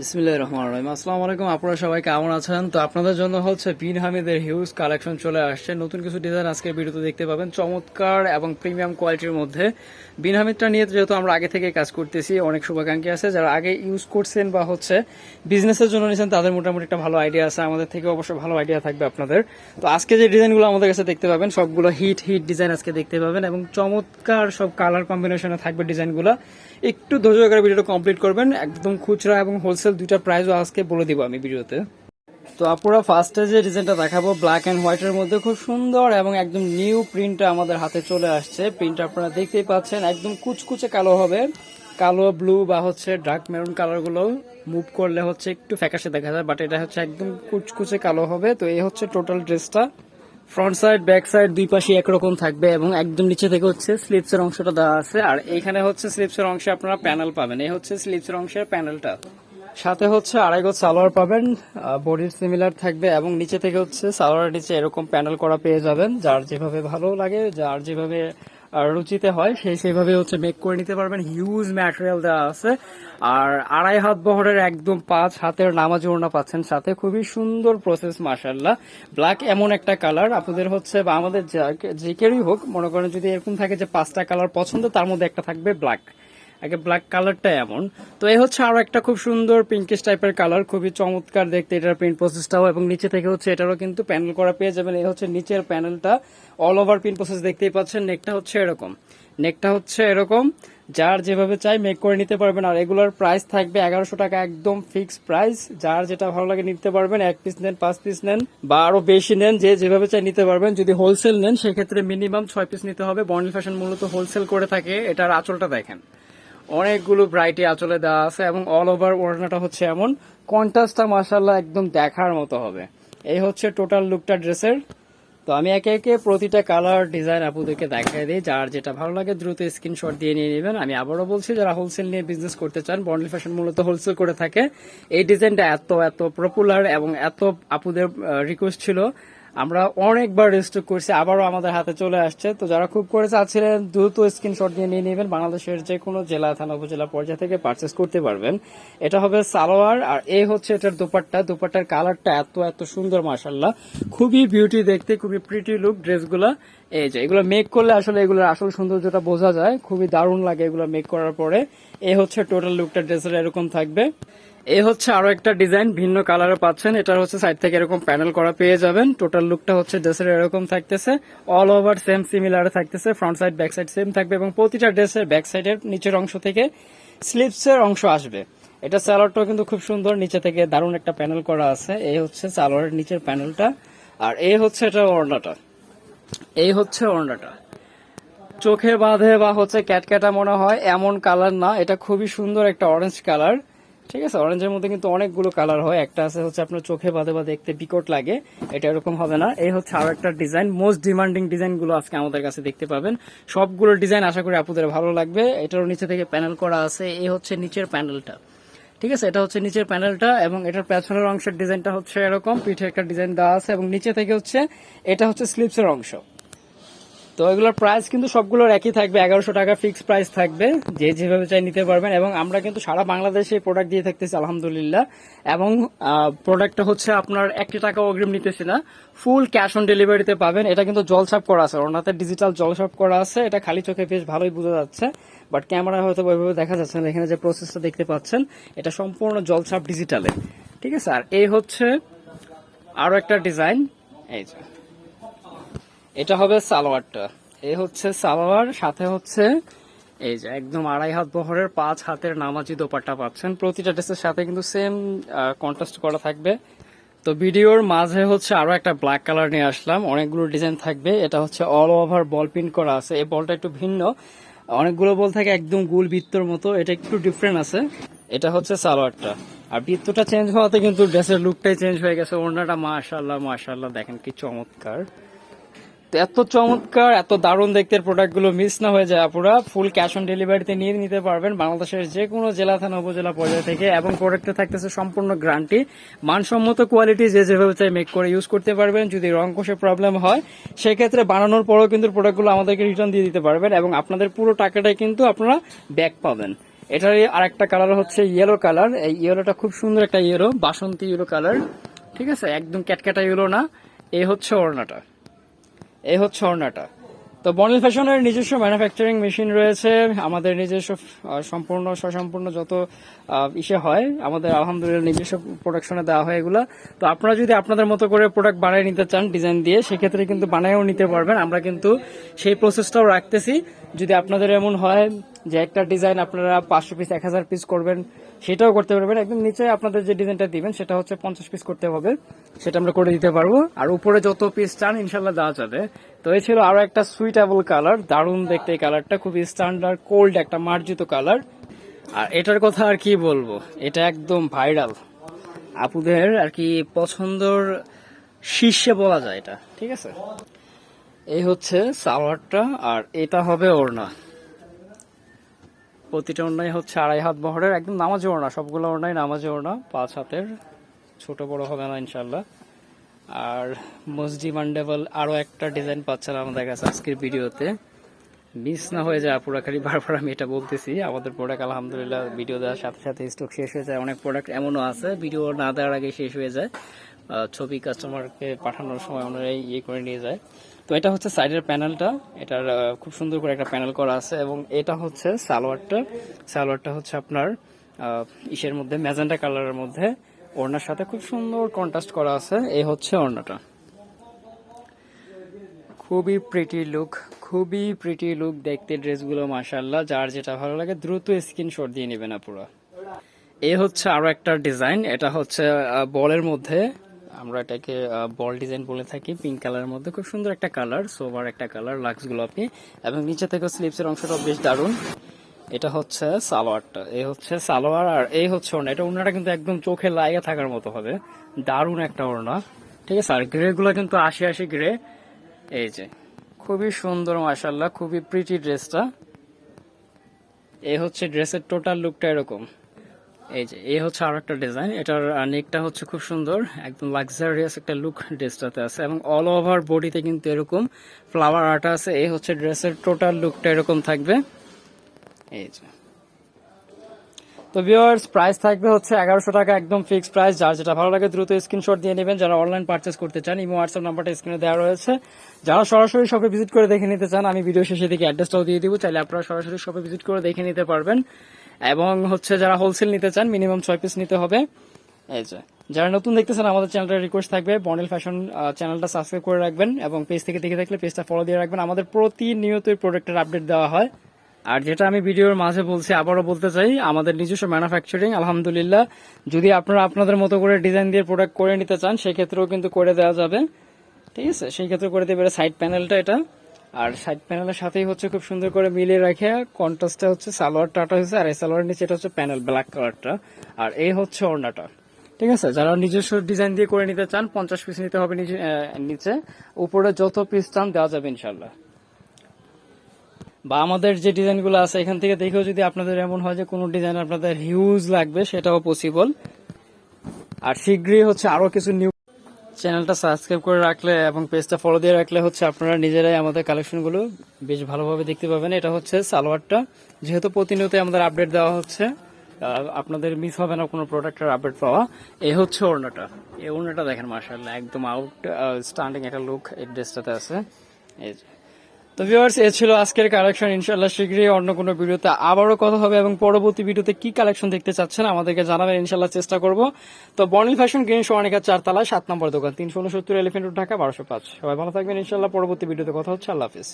বিসমিল্লাহির রহমানির রহিম। আসসালামু আলাইকুম, আপনারা সবাই কেমন আছেন? তো আপনাদের জন্য হচ্ছে বিন হামিদের হিউজ কালেকশন চলে আসছে। নতুন কিছু ডিজাইন আজকের ভিডিওতে দেখতে পাবেন। চমৎকার এবং প্রিমিয়াম কোয়ালিটির মধ্যে। বিন হামিদটা নিয়ে যেহেতু আমরা আগে থেকে কাজ করতেছি, অনেক শুভাকাঙ্ক্ষী আছে। যারা আগে ইউজ করছেন বা হচ্ছে বিজনেসের জন্য নিয়েছেন তাদের মোটামুটি একটা ভালো আইডিয়া আছে। আমাদের থেকে অবশ্যই ভালো আইডিয়া থাকবে আপনাদের। তো আজকে যে ডিজাইনগুলো আমাদের কাছে দেখতে পাবেন, সবগুলো হিট হিট ডিজাইন আজকে দেখতে পাবেন এবং চমৎকার সব কালার কম্বিনেশনে থাকবে ডিজাইনগুলো একটু ধৈর্য করে ভিডিওটা কমপ্লিট করবেন। একদম খুচরা এবং হোলসেল দুইটা প্রাইসও আজকে বলে দিব আমি ভিডিওতে। তো আপুরা ফার্স্টে যে ডিজাইনটা দেখাবো ব্ল্যাক অ্যান্ড হোয়াইটের মধ্যে খুব সুন্দর এবং একদম নিউ প্রিন্টটা আমাদের হাতে চলে আসছে। প্রিন্ট আপনারা দেখতেই পাচ্ছেন, একদম কুচকুচে কালো হবে। কালো ব্লু বা হচ্ছে ডার্ক মেরুন কালারগুলো মুভ করলে হচ্ছে একটু ফ্যাকাশে দেখা যায় বাট এটা হচ্ছে একদম কুচকুচে কালো হবে। তো এই হচ্ছে টোটাল ড্রেসটা ফ্রন্ট সাইড ব্যাক সাইড দুই পাশে একরকম থাকবে এবং একদম নিচে থেকে হচ্ছে স্লিপসের অংশটা দেওয়া আছে। আর এখানে হচ্ছে স্লিপসের অংশে আপনারা প্যানেল পাবেন। এই হচ্ছে স্লিপসের অংশের প্যানেলটা সাথে হচ্ছে আড়াই গজ সালোয়ার পাবেন বডির সিমিলার থাকবে এবং নিচে থেকে হচ্ছে সালোয়ারের নিচে এরকম প্যানেল করা পেয়ে যাবেন, যার যেভাবে ভালো লাগে, যার যেভাবে রুচিতে হয় সেই সেইভাবে হচ্ছে মেক করে নিতে পারবেন। হিউজ ম্যাটেরিয়াল দেওয়া আছে। আর আড়াই হাত বহরের একদম পাঁচ হাতের নামাজ ওড়না পাচ্ছেন সাথে। খুবই সুন্দর প্রসেস মার্শাল্লাহ ব্ল্যাক এমন একটা কালার আপনাদের হচ্ছে বা আমাদের যে কেউই হোক, মনে করেন যদি এরকম থাকে যে পাঁচটা কালার পছন্দ, তার মধ্যে একটা থাকবে ব্ল্যাক আগে ব্ল্যাক কালারটা এমন। তো এই হচ্ছে আরও একটা খুব সুন্দর পিঙ্কিশ টাইপের কালার খুবই চমৎকার দেখতে এটার প্রিন্ট প্রসেসটাও এবং নিচে থেকে হচ্ছে এটারও কিন্তু প্যানেল করা পেয়ে যাবেন। এই হচ্ছে নিচের প্যানেলটা অল ওভার প্রিন্ট প্রসেস দেখতেই পাচ্ছেন নেকটা হচ্ছে এরকম। নেকটা হচ্ছে এরকম, যার যেভাবে চাই মেক করে নিতে পারবেন। আর এগুলোর প্রাইস থাকবে এগারোশো টাকা একদম ফিক্সড প্রাইস যার যেটা ভালো লাগে নিতে পারবেন, এক পিস নেন, পাঁচ পিস নেন বা আরও বেশি নেন, যে যেভাবে চাই নিতে পারবেন। যদি হোলসেল নেন, সেক্ষেত্রে মিনিমাম ছয় পিস নিতে হবে। বন্ডেল ফ্যাশন মূলত হোলসেল করে থাকে, এটার আঁচলটা দেখেন। অনেকগুলো ব্রাইটি আঁচলে দেওয়া আছে এবং অল ওভার ওড়নাটা হচ্ছে এমন। কন্ট্রাস্টটা মাসাল্লাহ একদম দেখার মতো হবে। এই হচ্ছে টোটাল লুকটা ড্রেসের। তো আমি একে একে প্রতিটা কালার ডিজাইন আপুদেরকে দেখাই দিই। যার যেটা ভালো লাগে দ্রুত স্ক্রিনশট দিয়ে নিয়ে নেবেন। আমি আবারও বলছি, যারা হোলসেল নিয়ে বিজনেস করতে চান বন্ডেল ফ্যাশন মূলত হোলসেল করে থাকে। এই ডিজাইনটা এত এত পপুলার এবং এত আপুদের রিকোয়েস্ট ছিল। আমরা অনেকবার রেজিস্টার করছি, আবারও আমাদের হাতে চলে আসছে। তো যারা খুব করে চাচ্ছিলেন, দ্রুত স্ক্রিনশট দিয়ে নিয়ে নেবেন। বাংলাদেশের যে কোনো জেলা, থানা, উপজেলা পর্যায়ে থেকে পারচেস করতে পারবেন। এটা হবে সালোয়ার, আর এই হচ্ছে এটার দোপাট্টা। দোপাট্টার কালারটা এত এত সুন্দর মাসাল্লাহ খুবই বিউটি দেখতে, খুবই প্রিটি লুক ড্রেসগুলো এই যে, এগুলো মেক করলে আসলে এগুলোর আসল সৌন্দর্যটা বোঝা যায়। খুবই দারুণ লাগে এগুলো মেক করার পরে। এই হচ্ছে টোটাল লুকটা ড্রেসের এরকম থাকবে। এই হচ্ছে আরও একটা ডিজাইন, ভিন্ন কালারে পাচ্ছেন। এটা হচ্ছে সাইড থেকে এরকম প্যানেল করা পেয়ে যাবেন। টোটাল লুকটা হচ্ছে ড্রেসের এরকম থাকতেছে। অল ওভার সেম সিমিলার থাকতেছে। Front side back side same থাকবে এবং প্রতিটা ড্রেসের ব্যাক সাইডের নিচের অংশ থেকে স্লিপসের অংশ আসবে। এটা সালোয়ারটাও কিন্তু খুব সুন্দর। নিচে থেকে দারুণ একটা প্যানেল করা আছে। এই হচ্ছে সালোয়ারের নিচের প্যানেলটা আর এই হচ্ছে এটা ওড়নাটা। এই হচ্ছে ওড়নাটা। চোখে বাঁধে বা হচ্ছে ক্যাটক্যাটা মনে হয়, এমন কালার না। এটা খুবই সুন্দর একটা অরেঞ্জ কালার ঠিক আছে অরেঞ্জের মধ্যে কিন্তু অনেকগুলো কালার হয়। একটা আছে হচ্ছে আপনার চোখে বাঁধে বা দেখতে বিকট লাগে, এটা এরকম হবে না। এই হচ্ছে আরও একটা ডিজাইন মোস্ট ডিমান্ডিং ডিজাইনগুলো আজকে আমাদের কাছে দেখতে পাবেন। সবগুলো ডিজাইন আশা করি আপুদের ভালো লাগবে। এটারও নিচে থেকে প্যানেল করা আছে, এই হচ্ছে নিচের প্যানেলটা ঠিক আছে, এটা হচ্ছে নিচের প্যানেলটা এবং এটার পেছনের অংশের ডিজাইনটা হচ্ছে এরকম পিঠে একটা ডিজাইন দেওয়া আছে এবং নিচে থেকে হচ্ছে, এটা হচ্ছে স্লিপসের অংশ। তো এগুলোর প্রাইস কিন্তু সবগুলোর একই থাকবে, এগারোশো টাকা ফিক্স প্রাইস থাকবে, যে যেভাবে চাই নিতে পারবেন। এবং আমরা কিন্তু সারা বাংলাদেশে প্রোডাক্ট দিয়ে থাকতেছি, আলহামদুলিল্লাহ। এবং প্রোডাক্টটা হচ্ছে আপনার একটি টাকা অগ্রিম নিতেছি না ফুল ক্যাশ অন ডেলিভারিতে পাবেন। এটা কিন্তু জলছাপ করা আছে, ওনাতে ডিজিটাল জলছাপ করা আছে। এটা খালি চোখে বেশ ভালোই বোঝা যাচ্ছে বাট ক্যামেরা হয়তো ওইভাবে দেখা যাচ্ছে না, এখানে যে প্রসেসটা দেখতে পাচ্ছেন, এটা সম্পূর্ণ জলছাপ ডিজিটালে ঠিক আছে? আর এই হচ্ছে আরও একটা ডিজাইন এই যে। এটা হবে সালোয়ারটা। এই হচ্ছে সালোয়ার, সাথে হচ্ছে এই যে একদম আড়াই হাত বহরের পাঁচ হাতের নামাজি দোপাট্টা পাচ্ছেন। প্রতিটা ড্রেসের সাথে কিন্তু সেম কন্ট্রাস্ট করা থাকবে। তো ভিডিওর মাঝে হচ্ছে আরও একটা ব্ল্যাক কালার নিয়ে আসলাম। অনেকগুলো ডিজাইন থাকবে। এটা হচ্ছে অল ওভার বল প্রিন্ট করা আছে। এই বলটা একটু ভিন্ন। অনেকগুলো বল থাকে একদম গুল বৃত্তর মতো। এটা একটু ডিফারেন্ট আছে। এটা হচ্ছে সালোয়ারটা। আর বৃত্তটা চেঞ্জ হওয়াতে কিন্তু ড্রেসের লুকটাই চেঞ্জ হয়ে গেছে। ওড়নাটা মাশাল্লাহ মাশাল্লাহ দেখেন কি চমৎকার। এত চমৎকার, এত দারুণ দেখতে প্রোডাক্টগুলো মিস না হয়ে যায় আপুরা। ফুল ক্যাশ অন ডেলিভারিতে নিয়ে নিতে পারবেন বাংলাদেশের যে কোনো জেলা, থানা, উপজেলা পর্যায়ে থেকে এবং প্রোডাক্টে থাকতেছে সম্পূর্ণ গ্যারান্টি মানসম্মত কোয়ালিটি যে যেভাবে চাই মেক করে ইউজ করতে পারবেন। যদি রং কোষে প্রবলেম হয়, সেক্ষেত্রে বানানোর পরেও কিন্তু প্রোডাক্টগুলো আমাদেরকে রিটার্ন দিয়ে দিতে পারবেন এবং আপনাদের পুরো টাকাটাই কিন্তু আপনারা ব্যাক পাবেন। এটারই আরেকটা কালার হচ্ছে ইয়েলো কালার এই ইয়েলোটা খুব সুন্দর একটা ইয়েলো বাসন্তী ইয়েলো কালার ঠিক আছে? একদম ক্যাটক্যাটা ইয়েলো না। এই হচ্ছে ওড়নাটা। এই হচ্ছে ওড়নাটা তো বনিল ফ্যাশনের নিজস্ব ম্যানুফ্যাকচারিং মেশিন রয়েছে। আমাদের নিজস্ব সম্পূর্ণ স্বসম্পূর্ণ যত ইসে হয়, আমাদের আলহামদুলিল্লাহ নিজস্ব প্রোডাকশনে দেওয়া হয় এগুলো। তো আপনারা যদি আপনাদের মতো করে প্রোডাক্ট বানিয়ে নিতে চান ডিজাইন দিয়ে, সেক্ষেত্রে কিন্তু বানায়ও নিতে পারবেন। আমরা কিন্তু সেই প্রসেসটাও রাখতেছি। যদি আপনাদের এমন হয় যে একটা ডিজাইন আপনারা পাঁচশো পিস এক হাজার পিস করবেন, সেটাও করতে পারবেন। একদম নিচে আপনাদের যে ডিজাইনটা দিবেন, সেটা হচ্ছে পঞ্চাশ পিস করতে হবে। সেটা আমরা করে দিতে পারব। আর উপরে যত পিস চান ইনশাল্লাহ দেওয়া যাবে। তো এই ছিল আরও একটা সুইটেবল কালার দারুণ দেখতে এই কালারটা খুবই স্ট্যান্ডার্ড কোল্ড একটা মার্জিত কালার আর এটার কথা আর কি বলব? এটা একদম ভাইরাল আপুদের আর কি পছন্দর শীর্ষে বলা যায় এটা। ঠিক আছে? এই হচ্ছে সালোয়ারটা, আর এটা হবে ওড়না। প্রতিটা ওড়নাই হচ্ছে আড়াই হাত বহরের, একদম নামাজি ওড়না, সবগুলো ওড়নাই নামাজি ওড়না, পাঁচ হাতের, ছোট বড় হবে না ইনশাল্লাহ আর মসজি মান্ডেবল আরও একটা ডিজাইন পাচ্ছেন আমাদের কাছে আজকের ভিডিওতে। মিস না হয়ে যায় পুরা খালি বারবার আমি এটা বলতেছি। আমাদের প্রোডাক্ট আলহামদুলিল্লাহ ভিডিও দেওয়ার সাথে সাথে স্টক শেষ হয়ে যায়, অনেক প্রোডাক্ট এমনও আছে ভিডিও না দেওয়ার আগে শেষ হয়ে যায়। ছবি কাস্টমারকে পাঠানোর সময় ওনারাই ইয়ে করে নিয়ে যায় তো এটা হচ্ছে সাইডের প্যানেলটা এটার খুব সুন্দর করে একটা প্যানেল করা আছে এবং এটা হচ্ছে সালোয়ারটা। সালোয়ারটা হচ্ছে আপনার ইসের মধ্যে ম্যাজেন্টা কালারের মধ্যে। ওড়নার সাথে খুব সুন্দর কন্ট্রাস্ট করা আছে। এই হচ্ছে ওড়নাটা। খুবই প্রিটি লুক খুবই প্রিটি লুক দেখতে ড্রেসগুলো মাশাল্লাহ যার যেটা ভালো লাগে, দ্রুত স্ক্রিনশট দিয়ে নেবেন আপুরা। এ হচ্ছে আরও একটা ডিজাইন এটা হচ্ছে বলের মধ্যে আমরা এটাকে বল ডিজাইন বলে থাকি পিঙ্ক কালারের মধ্যে। খুব সুন্দর একটা কালার সোভার একটা কালার লাক্স গোলাপি। এবং নিচে থেকে স্লিপসের অংশটা বেশ দারুণ। এটা হচ্ছে সালোয়ারটা। এই হচ্ছে সালোয়ার আর এই হচ্ছে ওড়না। এটা ওড়নাটা কিন্তু একদম চোখে লাগে থাকার মতো হবে। দারুণ একটা ওড়না। ঠিক আছে? আর গ্রে গুলো কিন্তু আশি আশি গ্রে এই যে, খুবই সুন্দর মাশাল্লাহ খুবই প্রিটি ড্রেসটা এই হচ্ছে ড্রেসের টোটাল লুকটা এরকম। এই যে, এই হচ্ছে আরও একটা ডিজাইন এটার নেকটা হচ্ছে খুব সুন্দর, একদম লাক্সারিয়াস একটা লুক ড্রেসটাতে আছে এবং অল ওভার বডিতে কিন্তু এরকম ফ্লাওয়ার আর্ট আছে। এই হচ্ছে ড্রেসের টোটাল লুকটা এরকম থাকবে। এই যে। তো ভিউয়ার্স প্রাইস থাকবে হচ্ছে এগারোশো টাকা, একদম ফিক্সড প্রাইস যার যেটা ভালো লাগে দ্রুত স্ক্রিনশট দিয়ে নেবেন। যারা অনলাইন পার্চেস করতে চান, ইমো হোয়াটসঅ্যাপ নাম্বারটা স্ক্রিনে দেওয়া রয়েছে। যারা সরাসরি শপে ভিজিট করে দেখে নিতে চান, আমি ভিডিও শেষে দিকে অ্যাড্রেসটাও দিয়ে দিব। চাইলে আপনারা সরাসরি শপে ভিজিট করে দেখে নিতে পারবেন। এবং হচ্ছে যারা হোলসেল নিতে চান মিনিমাম ছয় পিস নিতে হবে। এই যে, যারা নতুন দেখতেছেন, আমাদের চ্যানেলটা রিকোয়েস্ট থাকবে বন্ডেল ফ্যাশন চ্যানেলটা সাবস্ক্রাইব করে রাখবেন এবং পেজ থেকে দেখে থাকলে পেজটা ফলো দিয়ে রাখবেন। আমাদের প্রতিনিয়তই প্রোডাক্টের আপডেট দেওয়া হয়। আর যেটা আমি ভিডিওর মাঝে বলছি, আবারও বলতে চাই, আমাদের নিজস্ব ম্যানুফ্যাকচারিং আলহামদুলিল্লাহ। যদি আপনারা আপনাদের মতো করে ডিজাইন দিয়ে প্রোডাক্ট করে নিতে চান, সেক্ষেত্রেও কিন্তু করে দেওয়া যাবে। ঠিক আছে? সেই ক্ষেত্রে করে দেবে সাইড প্যানেলটা এটা। আর সাইড প্যানেলের সাথেই হচ্ছে খুব সুন্দর করে মিলিয়ে রাখে কন্ট্রাস্টটা হচ্ছে সালোয়ার টাটা হচ্ছে আর এই সালোয়ার নিচে এটা হচ্ছে প্যানেল ব্ল্যাক কালারটা আর এই হচ্ছে ওড়নাটা। ঠিক আছে? যারা নিজস্ব ডিজাইন দিয়ে করে নিতে চান, পঞ্চাশ পিস নিতে হবে নিচে উপরে যত পিস চান, দেওয়া যাবে ইনশাল্লাহ বা আমাদের যে ডিজাইনগুলো আছে, এখান থেকে দেখেও যদি আপনাদের এমন হয় যে কোনো ডিজাইন আপনাদের হিউজ লাগবে, সেটাও পসিবল আর শীঘ্রই হচ্ছে আরও কিছু নিউ চ্যানেলটা সাবস্ক্রাইব করে রাখলে এবং পেজটা ফলো দিয়ে রাখলে হচ্ছে আপনারা নিজেরাই আমাদের কালেকশনগুলো বেশ ভালোভাবে দেখতে পাবেন। এটা হচ্ছে সালোয়ারটা। যেহেতু প্রতিনিয়ত আমাদের আপডেট দেওয়া হচ্ছে আপনাদের মিস হবে না কোনো প্রোডাক্টের আপডেট পাওয়া। এই হচ্ছে ওড়নাটা। এই ওড়নাটা দেখেন মার্শাল্লাহ একদম আউট স্ট্যান্ডিং একটা লুক এই ড্রেসটাতে আছে। এই তো ভিউয়ার্স এ ছিল আজকের কালেকশন ইনশাল্লাহ শীঘ্রই অন্য কোনো ভিডিওতে আবারও কথা হবে এবং পরবর্তী ভিডিওতে কি কালেকশন দেখতে চাচ্ছেন আমাদেরকে জানাবেন। ইনশাল্লাহ চেষ্টা করব। তো বর্নিল ফ্যাশন গ্রিন সোয়ানিকা চারতলা, সাত নম্বর দোকান, তিনশো উনসত্তর এলিফেন্ট রোড ঢাকা, বারোশো পাঁচ। সবাই ভালো থাকবেন। ইনশাল্লাহ পরবর্তী ভিডিওতে কথা হচ্ছে। আল্লাহ হাফিজ।